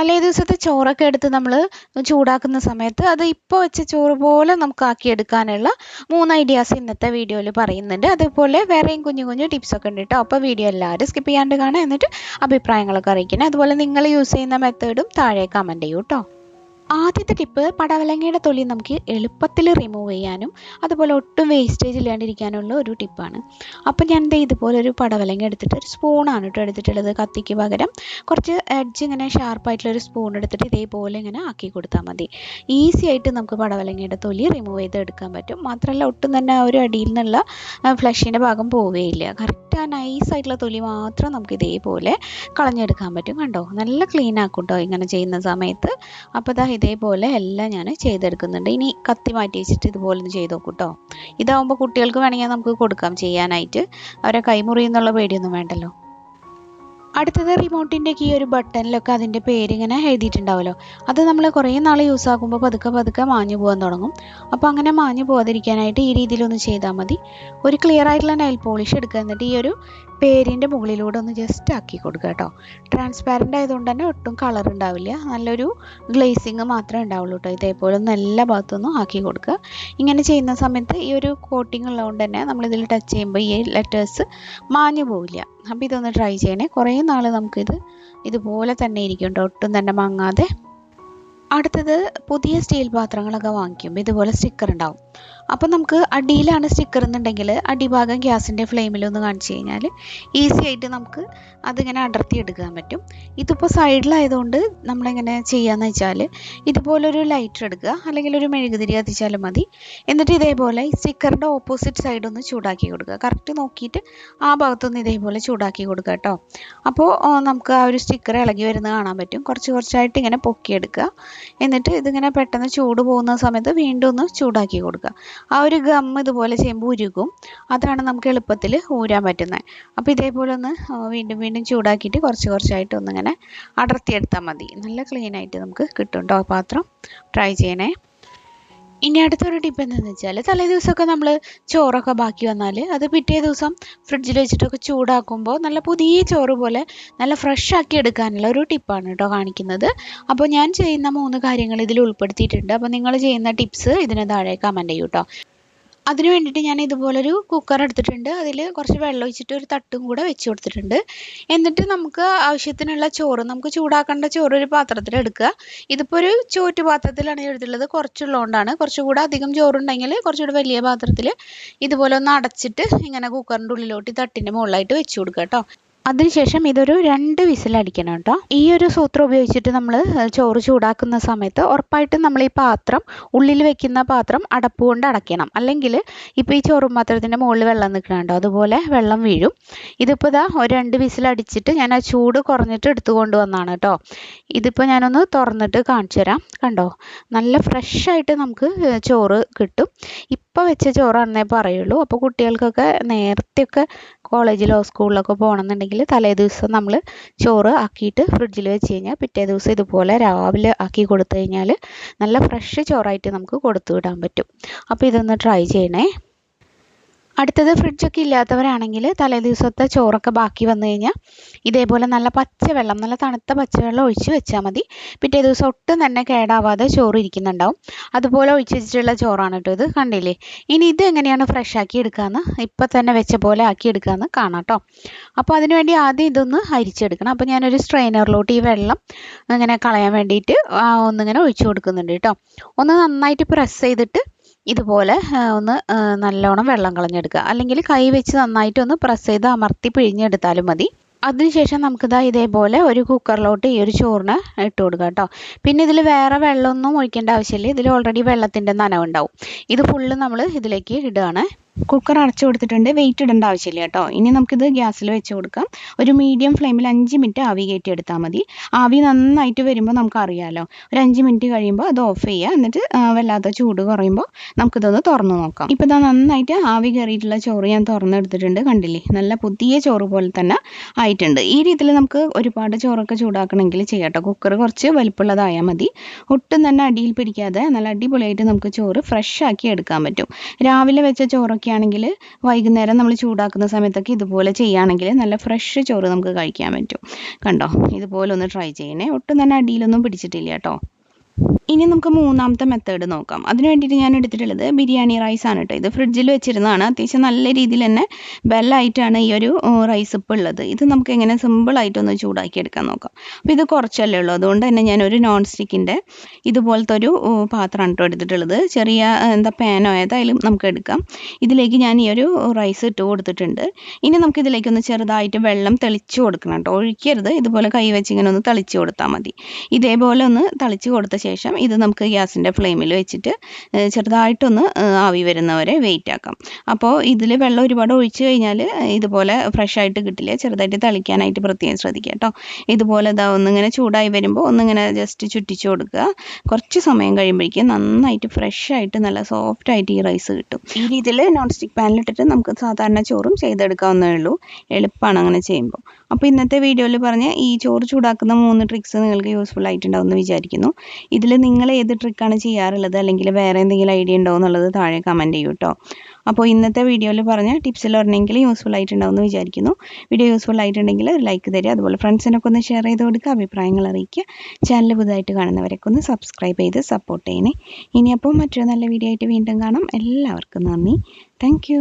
തലേ ദിവസത്തെ ചോറൊക്കെ എടുത്ത് നമ്മൾ ചൂടാക്കുന്ന സമയത്ത് അത് ഇപ്പോൾ വെച്ച ചോറ് പോലെ നമുക്ക് ആക്കിയെടുക്കാനുള്ള മൂന്ന് ഐഡിയാസ് ഇന്നത്തെ വീഡിയോയിൽ പറയുന്നുണ്ട്. അതേപോലെ വേറെയും കുഞ്ഞു കുഞ്ഞു ടിപ്സൊക്കെ ഉണ്ട് കേട്ടോ അപ്പോൾ വീഡിയോ എല്ലാവരും സ്കിപ്പ് ചെയ്യാണ്ട് കാണാം. എന്നിട്ട് അഭിപ്രായങ്ങളൊക്കെ അറിയിക്കണം. അതുപോലെ നിങ്ങൾ യൂസ് ചെയ്യുന്ന മെത്തേഡും താഴെ കമന്റ് ചെയ്യൂ കേട്ടോ ആദ്യത്തെ ടിപ്പ് പടവലങ്ങയുടെ തൊലി നമുക്ക് എളുപ്പത്തിൽ റിമൂവ് ചെയ്യാനും അതുപോലെ ഒട്ടും വേസ്റ്റേജ് ഇല്ലാണ്ടിരിക്കാനുള്ള ഒരു ടിപ്പാണ് അപ്പോൾ ഞാൻ ദേ ഇതുപോലെ ഒരു പടവലങ്ങ എടുത്തിട്ട് ഒരു സ്പൂണാണ് കേട്ടോ എടുത്തിട്ടുള്ളത് കത്തിക്ക് പകരം. കുറച്ച് എഡ്ജ് ഇങ്ങനെ ഷാർപ്പായിട്ടുള്ള ഒരു സ്പൂൺ എടുത്തിട്ട് ഇതേപോലെ ഇങ്ങനെ ആക്കി കൊടുത്താൽ മതി. ഈസി ആയിട്ട് നമുക്ക് പടവലങ്ങയുടെ തൊലി റിമൂവ് ചെയ്ത് എടുക്കാൻ പറ്റും. മാത്രമല്ല ഒട്ടും തന്നെ ഒരു അടിയിൽ നിന്നുള്ള ഫ്ലഷിന്റെ ഭാഗം പോവുകയില്ല കറക്റ്റ് ആ നൈസ് ആയിട്ടുള്ള തൊലി മാത്രം നമുക്ക് ഇതേപോലെ കളഞ്ഞെടുക്കാൻ പറ്റും. കണ്ടോ? നല്ല ക്ലീൻ ആക്കും കേട്ടോ ഇങ്ങനെ ചെയ്യുന്ന സമയത്ത്. അപ്പോൾ ഇതാ ഇതേപോലെ എല്ലാം ഞാൻ ചെയ്തെടുക്കുന്നുണ്ട്. ഇനി കത്തി മാറ്റി വെച്ചിട്ട് ഇതുപോലെ ഒന്ന് ചെയ്ത് നോക്കൂ കേട്ടോ ഇതാവുമ്പോൾ കുട്ടികൾക്ക് വേണമെങ്കിൽ നമുക്ക് കൊടുക്കാം ചെയ്യാനായിട്ട്. അവരെ കൈമുറിയെന്നുള്ള പേടിയൊന്നും വേണ്ടല്ലോ. അടുത്തത് റിമോട്ടിന്റെ ഈ ഒരു ബട്ടണിലൊക്കെ അതിന്റെ പേരിങ്ങനെ എഴുതിയിട്ടുണ്ടാവുമല്ലോ അത് നമ്മൾ കുറേ നാൾ യൂസ് ആക്കുമ്പോൾ പതുക്കെ പതുക്കെ മാഞ്ഞു പോകാൻ തുടങ്ങും. അപ്പോൾ അങ്ങനെ മാഞ്ഞു പോകാതിരിക്കാനായിട്ട് ഈ രീതിയിലൊന്ന് ചെയ്താൽ മതി. ഒരു ക്ലിയർ ആയിട്ടുള്ള നെയിൽ പോളിഷ് എടുക്കുക. എന്നിട്ട് ഈ ഒരു പേരിന്റെ മുകളിലൂടെ ഒന്ന് ജസ്റ്റ് ആക്കി കൊടുക്കുക കേട്ടോ. ട്രാൻസ്പാരന്റ് ആയതുകൊണ്ട് തന്നെ ഒട്ടും കളർ ഉണ്ടാവില്ല. നല്ലൊരു ഗ്ലേസിങ് മാത്രമേ ഉണ്ടാവുള്ളൂ കേട്ടോ. ഇതേപോലെ ഒന്ന് എല്ലാ ഭാഗത്തുനിന്നും ആക്കി കൊടുക്കുക. ഇങ്ങനെ ചെയ്യുന്ന സമയത്ത് ഈ ഒരു കോട്ടിംഗ് ഉള്ളതുകൊണ്ട് തന്നെ നമ്മൾ ഇതിൽ ടച്ച് ചെയ്യുമ്പോൾ ഈ ലെറ്റേഴ്സ് മാഞ്ഞു പോവില്ല. അപ്പോൾ ഇതൊന്ന് ട്രൈ ചെയ്യണേ. കുറേ നാൾ നമുക്കിത് ഇതുപോലെ തന്നെ ഇരിക്കും കേട്ടോ. ഒട്ടും തന്നെ മങ്ങാതെ. അടുത്തത് പുതിയ സ്റ്റീൽ പാത്രങ്ങളൊക്കെ വാങ്ങിക്കുമ്പോൾ ഇതുപോലെ സ്റ്റിക്കർ ഉണ്ടാവും. അപ്പോൾ നമുക്ക് അടിയിലാണ് സ്റ്റിക്കർ എന്നുണ്ടെങ്കിൽ അടിഭാഗം ഗ്യാസിന്റെ ഫ്ലെയിമിലൊന്ന് കാണിച്ചു കഴിഞ്ഞാൽ ഈസി ആയിട്ട് നമുക്ക് അതിങ്ങനെ അടർത്തി എടുക്കാൻ പറ്റും. ഇതിപ്പോൾ സൈഡിലായതുകൊണ്ട് നമ്മളെങ്ങനെ ചെയ്യാന്ന് വെച്ചാൽ ഇതുപോലൊരു ലൈറ്റർ എടുക്കുക അല്ലെങ്കിൽ ഒരു മെഴുകുതിരി കത്തിച്ചാലും മതി. എന്നിട്ട് ഇതേപോലെ സ്റ്റിക്കറിന്റെ ഓപ്പോസിറ്റ് സൈഡ് ഒന്ന് ചൂടാക്കി കൊടുക്കുക. കറക്റ്റ് നോക്കിയിട്ട് ആ ഭാഗത്തൊന്ന് ഇതേപോലെ ചൂടാക്കി കൊടുക്കുക കേട്ടോ. അപ്പോൾ നമുക്ക് ആ ഒരു സ്റ്റിക്കർ ഇളകി വരുന്ന കാണാൻ പറ്റും. കുറച്ച് കുറച്ചായിട്ട് ഇങ്ങനെ പൊക്കിയെടുക്കുക. എന്നിട്ട് ഇതിങ്ങനെ പെട്ടെന്ന് ചൂട് പോകുന്ന സമയത്ത് വീണ്ടും ഒന്ന് ചൂടാക്കി കൊടുക്കുക. ആ ഒരു ഗം ഇതുപോലെ ചെയ്യുമ്പോൾ ഉരുകും. അതാണ് നമുക്ക് എളുപ്പത്തിൽ ഊരാൻ പറ്റുന്നത് അപ്പോൾ ഇതേപോലെ ഒന്ന് വീണ്ടും വീണ്ടും ചൂടാക്കിയിട്ട് കുറച്ച് കുറച്ചായിട്ട് ഒന്നിങ്ങനെ അടർത്തിയെടുത്താൽ മതി. നല്ല ക്ലീൻ ആയിട്ട് നമുക്ക് കിട്ടും കേട്ടോ പാത്രം. ട്രൈ ചെയ്യണേ. ഇനി അടുത്തൊരു ടിപ്പ് എന്താണെന്ന് വെച്ചാൽ തലേ ദിവസമൊക്കെ നമ്മൾ ചോറൊക്കെ ബാക്കി വന്നാൽ അത് പിറ്റേ ദിവസം ഫ്രിഡ്ജിൽ വെച്ചിട്ടൊക്കെ ചൂടാക്കുമ്പോൾ നല്ല പുതിയ ചോറ് പോലെ നല്ല ഫ്രഷ് ആക്കി എടുക്കാനുള്ള ഒരു ടിപ്പാണ് കേട്ടോ കാണിക്കുന്നത്. അപ്പോൾ ഞാൻ ചെയ്യുന്ന മൂന്ന് കാര്യങ്ങൾ ഇതിൽ ഉൾപ്പെടുത്തിയിട്ടുണ്ട്. അപ്പോൾ നിങ്ങൾ ചെയ്യുന്ന ടിപ്സ് ഇതിന് താഴെ കമന്റ് ചെയ്യൂ കേട്ടോ അതിന് വേണ്ടിയിട്ട് ഞാൻ ഇതുപോലൊരു കുക്കർ എടുത്തിട്ടുണ്ട്. അതിൽ കുറച്ച് വെള്ളം ഒഴിച്ചിട്ട് ഒരു തട്ടും കൂടെ വെച്ച് കൊടുത്തിട്ടുണ്ട്. എന്നിട്ട് നമുക്ക് ആവശ്യത്തിനുള്ള ചോറ് നമുക്ക് ചൂടാക്കേണ്ട ചോറ് ഒരു പാത്രത്തിൽ എടുക്കുക. ഇതിപ്പോൾ ഒരു ചോറ്റ് പാത്രത്തിലാണ് എടുത്തിട്ടുള്ളത്. കുറച്ചുള്ളതുകൊണ്ടാണ്. കുറച്ചുകൂടെ അധികം ചോറുണ്ടെങ്കിൽ കുറച്ചുകൂടെ വലിയ പാത്രത്തിൽ ഇതുപോലെ ഒന്ന് അടച്ചിട്ട് ഇങ്ങനെ കുക്കറിന്റെ ഉള്ളിലോട്ട് ഈ തട്ടിന്റെ മുകളിലായിട്ട് വെച്ച് കൊടുക്കുക കേട്ടോ. അതിനുശേഷം ഇതൊരു രണ്ട് വിസിലടിക്കണം കേട്ടോ. ഈ ഒരു സൂത്രം ഉപയോഗിച്ചിട്ട് നമ്മൾ ചോറ് ചൂടാക്കുന്ന സമയത്ത് ഉറപ്പായിട്ടും നമ്മൾ ഈ പാത്രം ഉള്ളിൽ വെക്കുന്ന പാത്രം അടപ്പ് കൊണ്ട് അടയ്ക്കണം. അല്ലെങ്കിൽ ഇപ്പോൾ ഈ ചോറും പാത്രത്തിന്റെ മുകളിൽ വെള്ളം നിൽക്കണുണ്ടോ അതുപോലെ വെള്ളം വീഴും. ഇതിപ്പോൾ ഇതാ ഒരു രണ്ട് വിസിലടിച്ചിട്ട് ഞാൻ ആ ചൂട് കുറഞ്ഞിട്ട് എടുത്തു കൊണ്ടുവന്നാണ് കേട്ടോ. ഇതിപ്പോൾ ഞാനൊന്ന് തുറന്നിട്ട് കാണിച്ചു തരാം. കണ്ടോ? നല്ല ഫ്രഷായിട്ട് നമുക്ക് ചോറ് കിട്ടും. ഇപ്പോൾ വെച്ച ചോറാണെന്നേ പറയുള്ളൂ. അപ്പോൾ കുട്ടികൾക്കൊക്കെ നേരത്തെയൊക്കെ കോളേജിലോ സ്കൂളിലൊക്കെ പോകണമെന്നുണ്ടെങ്കിൽ തലേ ദിവസം നമ്മൾ ചോറ് ആക്കിയിട്ട് ഫ്രിഡ്ജിൽ വെച്ച് കഴിഞ്ഞാൽ പിറ്റേ ദിവസം ഇതുപോലെ രാവിലെ ആക്കി കൊടുത്തു കഴിഞ്ഞാൽ നല്ല ഫ്രഷ് ചോറായിട്ട് നമുക്ക് കൊടുത്തു വിടാൻ പറ്റും. അപ്പോൾ ഇതൊന്ന് ട്രൈ ചെയ്യണേ. അടുത്തത് ഫ്രിഡ്ജൊക്കെ ഇല്ലാത്തവരാണെങ്കിൽ തലേ ദിവസത്തെ ചോറൊക്കെ ബാക്കി വന്നു കഴിഞ്ഞാൽ ഇതേപോലെ നല്ല പച്ചവെള്ളം നല്ല തണുത്ത പച്ചവെള്ളം ഒഴിച്ച് വെച്ചാൽ മതി. പിറ്റേ ദിവസം ഒട്ടും തന്നെ കേടാവാതെ ചോറ് ഇരിക്കുന്നുണ്ടാവും. അതുപോലെ ഒഴിച്ച് വെച്ചിട്ടുള്ള ചോറാണ് കേട്ടോ ഇത്. കണ്ടില്ലേ? ഇനി ഇത് എങ്ങനെയാണ് ഫ്രഷ് ആക്കി എടുക്കാമെന്ന് ഇപ്പം തന്നെ വെച്ച പോലെ ആക്കി എടുക്കാമെന്ന് കാണാം കേട്ടോ അപ്പോൾ അതിനുവേണ്ടി ആദ്യം ഇതൊന്ന് അരിച്ചെടുക്കണം. അപ്പോൾ ഞാനൊരു സ്ട്രെയിനറിലോട്ട് ഈ വെള്ളം ഇങ്ങനെ കളയാൻ വേണ്ടിയിട്ട് ഒന്നിങ്ങനെ ഒഴിച്ചു കൊടുക്കുന്നുണ്ട് കേട്ടോ ഒന്ന് നന്നായിട്ട് പ്രസ് ചെയ്തിട്ട് ഇതുപോലെ ഒന്ന് നല്ലോണം വെള്ളം കളഞ്ഞെടുക്കുക. അല്ലെങ്കിൽ കൈ വെച്ച് നന്നായിട്ട് ഒന്ന് പ്രസ് ചെയ്ത് അമർത്തി പിഴിഞ്ഞെടുത്താലും മതി. അതിനുശേഷം നമുക്കിതാ ഇതേപോലെ ഒരു കുക്കറിലോട്ട് ഈ ഒരു ചോറിന് ഇട്ട് കൊടുക്കുക കേട്ടോ. പിന്നെ ഇതിൽ വേറെ വെള്ളമൊന്നും ഒഴിക്കേണ്ട ആവശ്യമില്ല. ഇതിൽ ഓൾറെഡി വെള്ളത്തിന്റെ നനവുണ്ടാവും. ഇത് ഫുള്ള് നമ്മൾ ഇതിലേക്ക് ഇടുകയാണ്. കുക്കർ അടച്ചു കൊടുത്തിട്ടുണ്ട്. വെയിറ്റ് ഇടേണ്ട ആവശ്യമില്ല കേട്ടോ. ഇനി നമുക്കിത് ഗ്യാസിൽ വെച്ച് കൊടുക്കാം. ഒരു മീഡിയം ഫ്ലെയിമിൽ അഞ്ച് മിനിറ്റ് ആവി കയറ്റി എടുത്താൽ മതി. ആവി നന്നായിട്ട് വരുമ്പോൾ നമുക്കറിയാമല്ലോ ഒരു അഞ്ച് മിനിറ്റ് കഴിയുമ്പോൾ അത് ഓഫ് ചെയ്യുക എന്നിട്ട് വല്ലാത്ത ചൂട് കുറയുമ്പോൾ നമുക്കിതൊന്ന് തുറന്നു നോക്കാം. ഇപ്പോൾ ഇതാ നന്നായിട്ട് ആവി കയറിയിട്ടുള്ള ചോറ് ഞാൻ തുറന്നെടുത്തിട്ടുണ്ട്. കണ്ടില്ലേ? നല്ല പുതിയ ചോറ് പോലെ തന്നെ ആയിട്ടുണ്ട്. ഈ രീതിയിൽ നമുക്ക് ഒരുപാട് ചോറൊക്കെ ചൂടാക്കണമെങ്കിൽ ചെയ്യാട്ടോ കുക്കർ കുറച്ച് വലിപ്പമുള്ളതായാൽ മതി. ഒട്ടും തന്നെ അടിയിൽ പിടിക്കാതെ നല്ല അടിപൊളിയായിട്ട് നമുക്ക് ചോറ് ഫ്രഷ് ആക്കി എടുക്കാൻ പറ്റും. രാവിലെ വെച്ച ചോറൊക്കെ ആണെങ്കിൽ വൈകുന്നേരം നമ്മൾ ചൂടാക്കുന്ന സമയത്തൊക്കെ ഇതുപോലെ ചെയ്യുകയാണെങ്കിൽ നല്ല ഫ്രഷ് ചോറ് നമുക്ക് കഴിക്കാൻ പറ്റും. കണ്ടോ? ഇതുപോലെ ഒന്ന് ട്രൈ ചെയ്യണേ. ഒട്ടും തന്നെ അടിയിലൊന്നും പിടിച്ചിട്ടില്ല കേട്ടോ. ഇനി നമുക്ക് മൂന്നാമത്തെ മെത്തേഡ് നോക്കാം. അതിന് വേണ്ടിയിട്ട് ഞാൻ എടുത്തിട്ടുള്ളത് ബിരിയാണി റൈസ് ആണ് കേട്ടോ ഇത് ഫ്രിഡ്ജിൽ വെച്ചിരുന്നതാണ്. അത്യാവശ്യം നല്ല രീതിയിൽ തന്നെ ബെല്ലായിട്ടാണ് ഈ ഒരു റൈസ് ഇപ്പോൾ ഉള്ളത്. ഇത് നമുക്ക് എങ്ങനെ സിമ്പിളായിട്ടൊന്ന് ചൂടാക്കി എടുക്കാൻ നോക്കാം. അപ്പോൾ ഇത് കുറച്ചല്ലേ ഉള്ളൂ. അതുകൊണ്ട് തന്നെ ഞാൻ ഒരു നോൺ സ്റ്റിക്കിന്റെ ഇതുപോലത്തെ ഒരു പാത്രമാണ് കേട്ടോ എടുത്തിട്ടുള്ളത്. ചെറിയ എന്താ പാനോ ഏതായാലും നമുക്ക് എടുക്കാം. ഇതിലേക്ക് ഞാൻ ഈ ഒരു റൈസ് ഇട്ട് കൊടുത്തിട്ടുണ്ട്. ഇനി നമുക്ക് ഇതിലേക്കൊന്ന് ചെറുതായിട്ട് വെള്ളം തെളിച്ച് കൊടുക്കണം കേട്ടോ ഒഴിക്കരുത്. ഇതുപോലെ കൈ വെച്ച് ഇങ്ങനെ ഒന്ന് തളിച്ച് കൊടുത്താൽ മതി. ഇതേപോലെ ഒന്ന് തളിച്ച് കൊടുത്ത ശേഷം ഇത് നമുക്ക് ഗ്യാസിന്റെ ഫ്ലെയിമിൽ വെച്ചിട്ട് ചെറുതായിട്ടൊന്ന് ആവി വരുന്നവരെ വെയിറ്റ് ആക്കാം. അപ്പോൾ ഇതിൽ വെള്ളം ഒരുപാട് ഒഴിച്ച് കഴിഞ്ഞാൽ ഇതുപോലെ ഫ്രഷ് ആയിട്ട് കിട്ടില്ല? ചെറുതായിട്ട് തളിക്കാനായിട്ട് പ്രത്യേകം ശ്രദ്ധിക്കുക കേട്ടോ ഇതുപോലെ ഇതാ ഒന്നിങ്ങനെ ചൂടായി വരുമ്പോൾ ഒന്നിങ്ങനെ ജസ്റ്റ് ചുറ്റിച്ചു കൊടുക്കുക. കുറച്ച് സമയം കഴിയുമ്പോഴേക്കും നന്നായിട്ട് ഫ്രഷ് ആയിട്ട് നല്ല സോഫ്റ്റ് ആയിട്ട് ഈ റൈസ് കിട്ടും. ഈ രീതിയിൽ നോൺ സ്റ്റിക്ക് പാനിലിട്ടിട്ട് നമുക്ക് സാധാരണ ചോറും ചെയ്തെടുക്കാവുന്നേ ഉള്ളൂ. എളുപ്പമാണ് അങ്ങനെ ചെയ്യുമ്പോൾ അപ്പോൾ ഇന്നത്തെ വീഡിയോയിൽ പറഞ്ഞ ഈ ചോറ് ചൂടാക്കുന്ന മൂന്ന് ട്രിക്സ് നിങ്ങൾക്ക് യൂസ്ഫുൾ ആയിട്ടുണ്ടാവുമെന്ന് വിചാരിക്കുന്നു. ഇതിൽ നിങ്ങൾ ഏത് ട്രിക്കാണ് ചെയ്യാറുള്ളത്? അല്ലെങ്കിൽ വേറെ എന്തെങ്കിലും ഐഡിയ ഉണ്ടോ എന്നുള്ളത് താഴെ കമന്റ് ചെയ്യൂ കേട്ടോ അപ്പോൾ ഇന്നത്തെ വീഡിയോയിൽ പറഞ്ഞ ടിപ്സിൽ ഒരെണ്ണെങ്കിൽ യൂസ്ഫുൾ ആയിട്ടുണ്ടാവുമെന്ന് വിചാരിക്കുന്നു. വീഡിയോ യൂസ്ഫുൾ ആയിട്ടുണ്ടെങ്കിൽ ലൈക്ക് തരിക. അതുപോലെ ഫ്രണ്ട്സിനൊക്കെ ഒന്ന് ഷെയർ ചെയ്ത് കൊടുക്കുക. അഭിപ്രായങ്ങൾ അറിയിക്കുക. ചാനൽ പുതുതായിട്ട് കാണുന്നവരൊക്കെ ഒന്ന് സബ്സ്ക്രൈബ് ചെയ്ത് സപ്പോർട്ട് ചെയ്യണേ. ഇനിയപ്പോൾ മറ്റൊരു നല്ല വീഡിയോ ആയിട്ട് വീണ്ടും കാണാം. എല്ലാവർക്കും നന്ദി. താങ്ക്